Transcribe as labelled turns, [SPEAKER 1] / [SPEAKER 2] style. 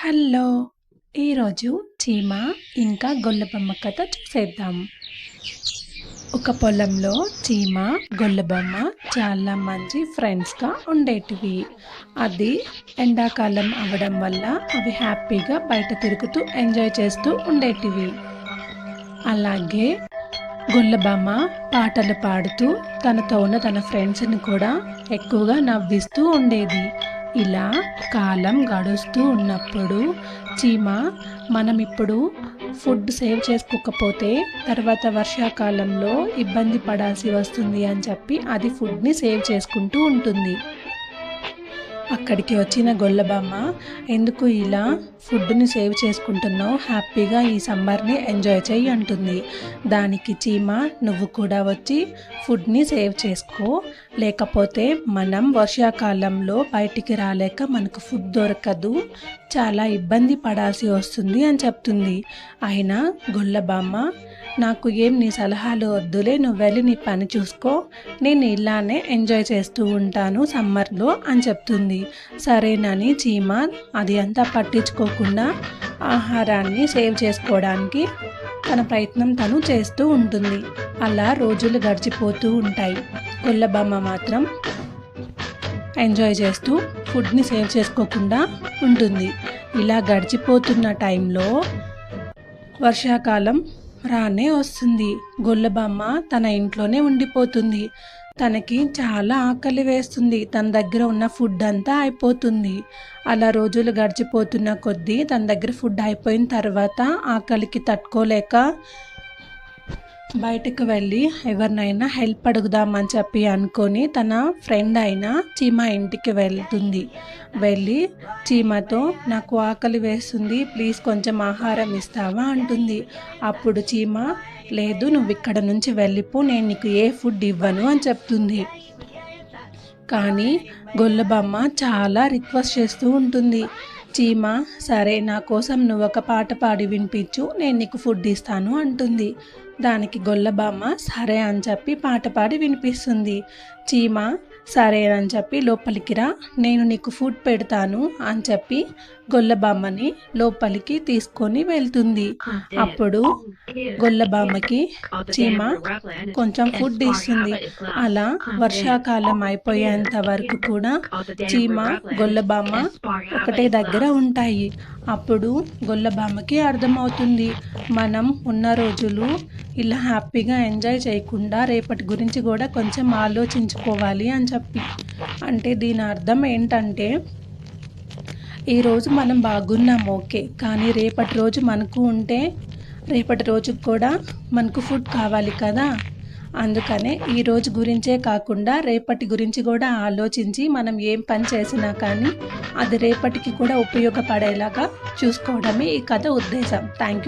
[SPEAKER 1] Hello ఈరోజు చీమ ఇంకా గొల్లబొమ్మ కథ చూసేద్దాం. ఒక పొలంలో చీమ గొల్లబొమ్మ చాలా మంచి ఫ్రెండ్స్గా ఉండేటివి. అది ఎండాకాలం అవడం వల్ల అవి హ్యాపీగా బయట తిరుగుతూ ఎంజాయ్ చేస్తూ ఉండేటివి. అలాగే గొల్లబామ పాటలు పాడుతూ తనతో ఉన్న తన ఫ్రెండ్స్ని కూడా ఎక్కువగా నవ్విస్తూ ఉండేది. ఇలా కాలం గడుస్తూ ఉన్నప్పుడు చీమ మనం ఇప్పుడు ఫుడ్ సేవ్ చేసుకోకపోతే తర్వాత వర్షాకాలంలో ఇబ్బంది పడాల్సి వస్తుంది అని చెప్పి అది ఫుడ్ని సేవ్ చేసుకుంటూ ఉంటుంది. అక్కడికి వచ్చిన గొల్లబామ్మ ఎందుకు ఇలా ఫుడ్ని సేవ్ చేసుకుంటున్నావు? హ్యాపీగా ఈ సమ్మర్ని ఎంజాయ్ చేయి అంటుంది. దానికి చీమ నువ్వు కూడా వచ్చి ఫుడ్ని సేవ్ చేసుకో. లేకపోతే మనం వర్షాకాలంలో బయటికి రాలేక మనకు ఫుడ్ దొరకదు. చాలా ఇబ్బంది పడాల్సి వస్తుంది అని చెప్తుంది. అయినా గొల్లబామ్మ నాకు ఏం నీ సలహాలు వద్దులే నువ్వు వెళ్ళి నీ పని చూసుకో. నేను ఇలానే ఎంజాయ్ చేస్తూ ఉంటాను సమ్మర్లో అని చెప్తుంది. సరేనని చీమ అది అంతా పట్టించుకోకుండా ఆహారాన్ని సేవ్ చేసుకోవడానికి తన ప్రయత్నం తను చేస్తూ ఉంటుంది. అలా రోజులు గడిచిపోతూ ఉంటాయి. గొల్లబొమ్మ మాత్రం ఎంజాయ్ చేస్తూ ఫుడ్ని సేవ్ చేసుకోకుండా ఉంటుంది. ఇలా గడిచిపోతున్న టైంలో వర్షాకాలం రానే వస్తుంది. గొల్లబామ్మ తన ఇంట్లోనే ఉండిపోతుంది. తనకి చాలా ఆకలి వేస్తుంది. తన దగ్గర ఉన్న ఫుడ్ అంతా అయిపోతుంది. అలా రోజులు గడిచిపోతున్న కొద్దీ తన దగ్గర ఫుడ్ అయిపోయిన తర్వాత ఆకలికి తట్టుకోలేక బయటకు వెళ్ళి ఎవరినైనా హెల్ప్ అడుగుదామని చెప్పి అనుకొని తన ఫ్రెండ్ అయిన చీమ ఇంటికి వెళ్తుంది. వెళ్ళి చీమతో నాకు ఆకలి వేస్తుంది ప్లీజ్ కొంచెం ఆహారం ఇస్తావా? అంటుంది. అప్పుడు చీమ లేదు నువ్వు ఇక్కడ నుంచి వెళ్ళిపో నేను నీకు ఏ ఫుడ్ ఇవ్వను అని చెప్తుంది. కానీ గొల్లబమ్మ చాలా రిక్వెస్ట్ చేస్తూ ఉంటుంది. చీమ సరే నా కోసం నువ్వు ఒక పాట పాడి వినిపించు నేను నీకు ఫుడ్ ఇస్తాను అంటుంది. దానికి గొల్లబామ్మ సరే అని చెప్పి పాట పాడి వినిపిస్తుంది. చీమ సరేనని చెప్పి లోపలికి రా నేను నీకు ఫుడ్ పెడతాను అని చెప్పి గొల్లబామ్మని లోపలికి తీసుకొని వెళ్తుంది. అప్పుడు గొల్లబామ్మకి చీమ కొంచెం ఫుడ్ ఇస్తుంది. అలా వర్షాకాలం అయిపోయేంత వరకు కూడా చీమ గొల్లబామ్మ ఒకటే దగ్గర ఉంటాయి. అప్పుడు గొల్లబామ్మకి అర్థమవుతుంది. మనం ఉన్న రోజులు ఇలా హ్యాపీగా ఎంజాయ్ చేయకుండా రేపటి గురించి కూడా కొంచెం ఆలోచించుకోవాలి అని చెప్పి. అంటే దీని అర్థం ఏంటంటే ఈరోజు మనం బాగున్నాం ఓకే. కానీ రేపటి రోజు మనకు ఉంటే రేపటి రోజుకు కూడా మనకు ఫుడ్ కావాలి కదా. అందుకనే ఈ రోజు గురించే కాకుండా రేపటి గురించి కూడా ఆలోచించి మనం ఏం పని చేసినా కానీ అది రేపటికి కూడా ఉపయోగపడేలాగా చూసుకోవడమే ఈ కథ ఉద్దేశం. Thank you